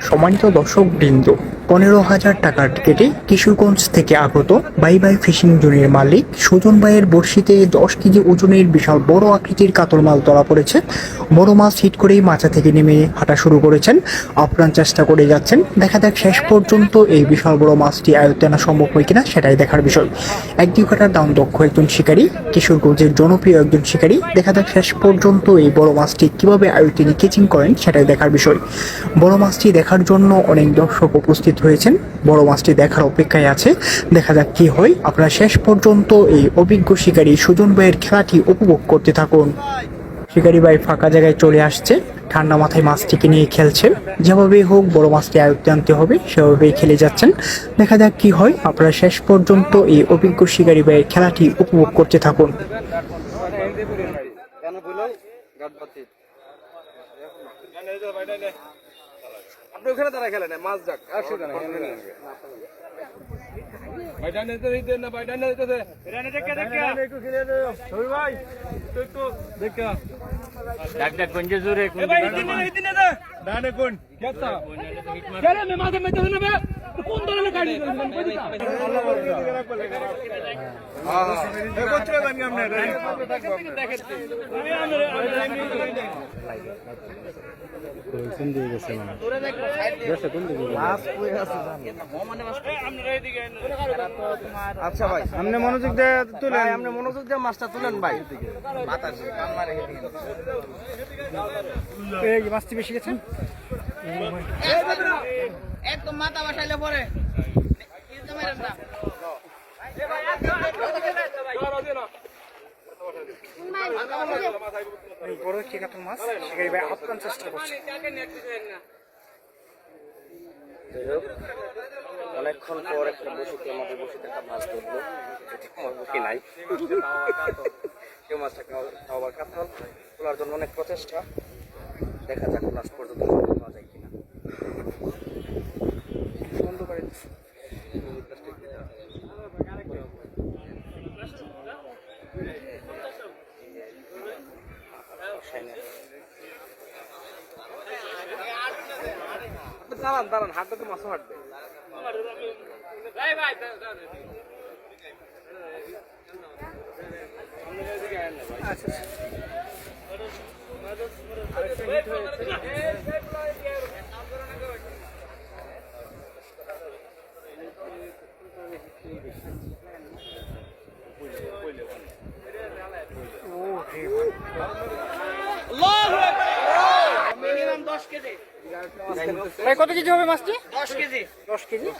সম্মানিত দর্শক বৃন্দ পনেরো হাজার টাকার টিকেটে কিশোরগঞ্জ থেকে আগত বাই বাই ফিশিং জোনের মালিক সুজন ভাইয়ের বড়শিতে দশ কেজি ওজনের বিশাল বড় আকৃতির কাতল মাছ ধরা পড়েছে। বড় মাছ হিট করেই মাছা থেকে নেমে হাঁটা শুরু করেছেন। আপ্রাণ চেষ্টা করে যাচ্ছেন। দেখা যাক শেষ পর্যন্ত এই বিশাল বড় মাছটি আয়ত্তে আনা সম্ভব হয় কিনা সেটাই দেখার বিষয়। এক দুই কাটার দাম দক্ষ একজন শিকারী, কিশোরগঞ্জের জনপ্রিয় একজন শিকারী। দেখা যাক শেষ পর্যন্ত এই বড় মাছটি কীভাবে আয়ত্তে নিয়ে কেচিং করেন সেটাই দেখার বিষয়। বড় মাছটি দেখার জন্য অনেক দর্শক উপস্থিত হয়েছেন। বড় মাছটি দেখার অপেক্ষায় আছে। দেখা যাক কি হয়। আপনারা শেষ পর্যন্ত এই অভিজ্ঞ শিকারী সুজন ভাইয়ের খেলাটি উপভোগ করতে থাকুন। শিকারী ভাই ফাঁকা জায়গায় চলে আসছে। ঠান্ডা মাথায় মাছটিকে নিয়ে খেলছে। যেভাবেই হোক বড় মাছটি আয়ত্তে আনতে হবে, সেভাবেই খেলে যাচ্ছেন। দেখা যাক কি হয়। আপনারা শেষ পর্যন্ত এই অভিজ্ঞ শিকারী ভাইয়ের খেলাটি উপভোগ করতে থাকুন। আপনি ওখানে তারা খেলেন মাছ যাক আর সে দাঁড়ায় দিতে না বাইটা নিতে দিতে দেখে দেখে। একটু খেলে দে। সবি ভাই তুই একটু দেখে ডাক ডাক গঞ্জে জোরে কোন ভাই দিনে দিনে দে। ডানে কোন? কেতা কেরে মে মাঝে মেতে দিনে বে। কোন আচ্ছা ভাই আপনি মনোযোগ দিয়ে তুলেন। আপনি মনোযোগ দিয়ে মাছটা তুলেন ভাই। এই মাছটি বেশি গেছেন একদম মাথা বসাইলে পরে। বড় একটি মাছ শিকারী ভাই আপ্রাণ চেষ্টা করছে অনেকক্ষণ পর একটা বসিতে আমাদের বসিতে একটা মাছ ধরলো বসি নাই সে মাছটা খাওয়ার কাতল তোলার জন্য অনেক প্রচেষ্টা দেখা যাক লাস্ট পর্যন্ত পাওয়া যায় কিনা। দাঁড়ান দাঁড়ান হাতটা তো মাছও হাঁটবে। মিনিমাম দশ কেজি ভাই কত কেজি হবে মাছটি? দশ কেজি। দশ কেজি।